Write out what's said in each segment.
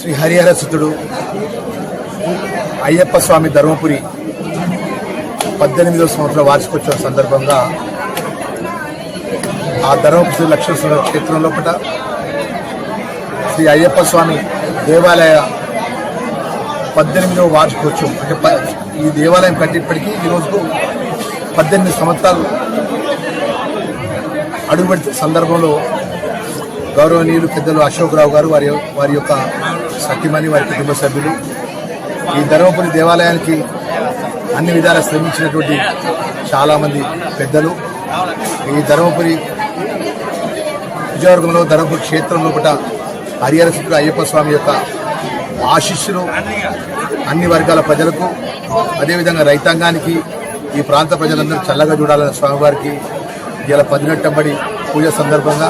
శ్రీ హరిహర సుతుడు అయ్యప్ప స్వామి ధర్మపురి పద్దెనిమిదవ సంవత్సరం వార్షికోత్సవం సందర్భంగా ఆ ధర్మపురి లక్ష్మణ క్షేత్రం లోపల శ్రీ అయ్యప్ప స్వామి దేవాలయ పద్దెనిమిదవ వార్షికోత్సవం అంటే ఈ దేవాలయం కట్టినప్పటికీ ఈ రోజుకు పద్దెనిమిది సంవత్సరాలు అడుగుపెట్టిన సందర్భంలో గౌరవనీయులు పెద్దలు అశోక్ రావు గారు వారి వారి యొక్క సత్యమణి వారి కుటుంబ సభ్యులు. ఈ ధర్మపురి దేవాలయానికి అన్ని విధాలా శ్రమించినటువంటి చాలామంది పెద్దలు. ఈ ధర్మపురి విజయవర్గంలో ధర్మపురి క్షేత్రం లోపల హరిహర అయ్యప్ప స్వామి యొక్క ఆశిస్సులు అన్ని వర్గాల ప్రజలకు. అదేవిధంగా రైతాంగానికి ఈ ప్రాంత ప్రజలందరూ చల్లగా చూడాలని స్వామివారికి ఇలా పదినెట్టంబడి పూజ సందర్భంగా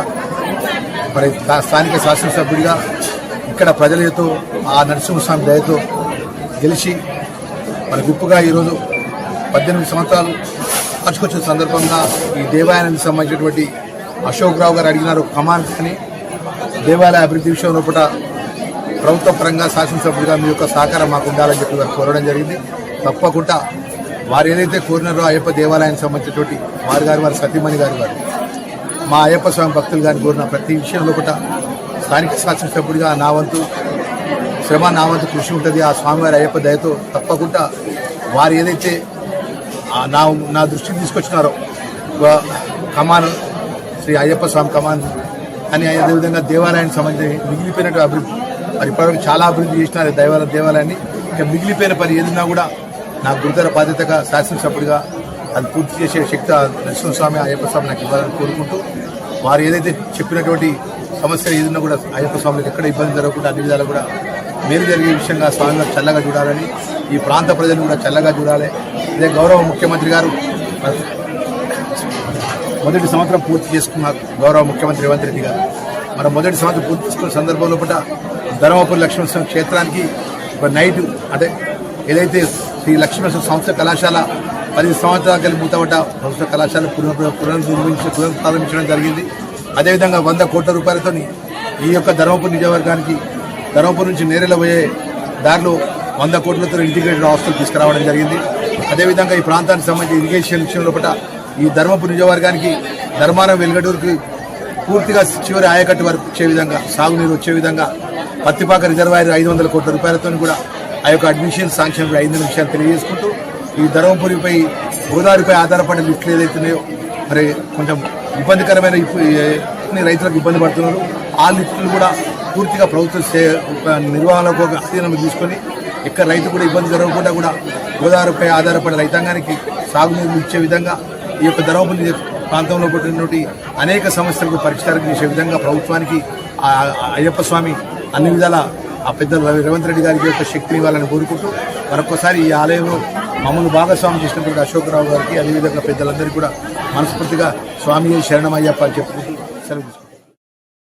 మరి స్థానిక శాసనసభ్యుడిగా ఇక్కడ ప్రజలతో ఆ నరసింహస్వామి దయతో గెలిచి మన గుప్పుగా ఈరోజు పద్దెనిమిది సంవత్సరాలు మార్చుకొచ్చిన సందర్భంగా ఈ దేవాలయానికి సంబంధించినటువంటి అశోక్ రావు గారు అడిగినారు కమాన్ అని దేవాలయ అభివృద్ధి విషయం లోపల ప్రభుత్వ పరంగా శాసనసభ్యుడిగా మీ యొక్క సహకారం మాకు ఉండాలని చెప్పి వారు కోరడం జరిగింది. తప్పకుండా వారు ఏదైతే కోరినారో అయ్యప్ప దేవాలయానికి సంబంధించినటువంటి వారి గారు వారి సతీమణి గారు వారు మా అయ్యప్ప స్వామి భక్తులు గారిని కోరిన ప్రతి విషయంలో కూడా స్థానిక శాసనసభ్యుడిగా నా వంతు శ్రమ నా వంతు కృషి ఉంటుంది. ఆ స్వామివారి అయ్యప్ప దయతో తప్పకుండా వారు ఏదైతే నా నా దృష్టికి తీసుకొచ్చినారో కమాన్ శ్రీ అయ్యప్ప స్వామి కమాన్ అని అదేవిధంగా దేవాలయానికి సంబంధించి మిగిలిపోయినట్టు అభివృద్ధి మరి ఇప్పటివరకు చాలా అభివృద్ధి చేసినారు దైవాల దేవాలయాన్ని. ఇక మిగిలిపోయిన పని ఏదన్నా కూడా నా గురుతర బాధ్యతగా శాసనసభ్యుడిగా అది పూర్తి చేసే శక్తి నరసింహస్వామి అయ్యప్ప స్వామి నాకు ఇవ్వాలని కోరుకుంటూ వారు ఏదైతే చెప్పినటువంటి సమస్య ఏదన్నా కూడా అయ్యప్ప స్వామికి ఎక్కడ ఇబ్బంది జరగకుండా అన్ని విధాలు కూడా మేలు జరిగే విషయంగా స్వామి చల్లగా చూడాలని ఈ ప్రాంత ప్రజలు కూడా చల్లగా చూడాలి. ఇదే గౌరవ ముఖ్యమంత్రి గారు మొదటి సంవత్సరం పూర్తి చేసుకున్నారు గౌరవ ముఖ్యమంత్రి రేవంత్ రెడ్డి గారు. మన మొదటి సంవత్సరం పూర్తి చేసుకున్న సందర్భంలో పూట ధర్మపురి లక్ష్మణస్వామి క్షేత్రానికి ఒక నైట్ అంటే ఏదైతే శ్రీ లక్ష్మణస్వామి సంస్థ కళాశాల పది సంవత్సరాలు కలిపి మూతబడ్డ సంస్థ కళాశాల పునర్ పునర్నిర్మించి పునఃప్రారంభించడం జరిగింది. అదేవిధంగా వంద కోట్ల రూపాయలతో ఈ యొక్క ధర్మపురి నియోజకవర్గానికి ధర్మపురి నుంచి నేరేల పోయే దారిలో వంద కోట్లతో ఇంటిగ్రేటెడ్ హాస్టల్ తీసుకురావడం జరిగింది. అదేవిధంగా ఈ ప్రాంతానికి సంబంధించి ఇరిగేషన్ విషయం లోపల ఈ ధర్మపురి నియోజకవర్గానికి ధర్మారం వెలుగడూరుకి పూర్తిగా చివరి ఆయకట్టు వరకు వచ్చే విధంగా సాగునీరు వచ్చే విధంగా పత్తిపాక రిజర్వాయర్ ఐదు వందల కోట్ల రూపాయలతో కూడా ఆ యొక్క అడ్మిషన్ శాంక్షన్ ఐదు వందల విషయాలు తెలియజేసుకుంటూ ఈ ధర్మపురిపై గోదావరిపై ఆధారపడిన లిఫ్ట్లు ఏదైతున్నాయో మరి కొంచెం ఇబ్బందికరమైన రైతులకు ఇబ్బంది పడుతున్నారు. ఆ లిఫ్ట్లు కూడా పూర్తిగా ప్రభుత్వం చే- నిర్వహణకు ఒక అధీనం తీసుకొని ఎక్కడ రైతు కూడా ఇబ్బంది జరగకుండా కూడా గోదావరిపై ఆధారపడే రైతాంగానికి సాగునీరు ఇచ్చే విధంగా ఈ యొక్క ధర్మపురి ప్రాంతంలో పుట్టినటువంటి అనేక సమస్యలకు పరిష్కారం చేసే విధంగా ప్రభుత్వానికి అయ్యప్ప స్వామి అన్ని విధాల ఆ పెద్ద రేవంత్ రెడ్డి గారికి యొక్క శక్తిని ఇవ్వాలని కోరుకుంటూ మరొకసారి ఈ ఆలయంలో మమ్మల్ని భాగస్వామి చేసినటువంటి అశోకరావు గారికి అదేవిధంగా పెద్దలందరికీ కూడా మనస్ఫూర్తిగా స్వామి శరణమయ్యప్ప అని చెప్పుకుంటూ సెలవు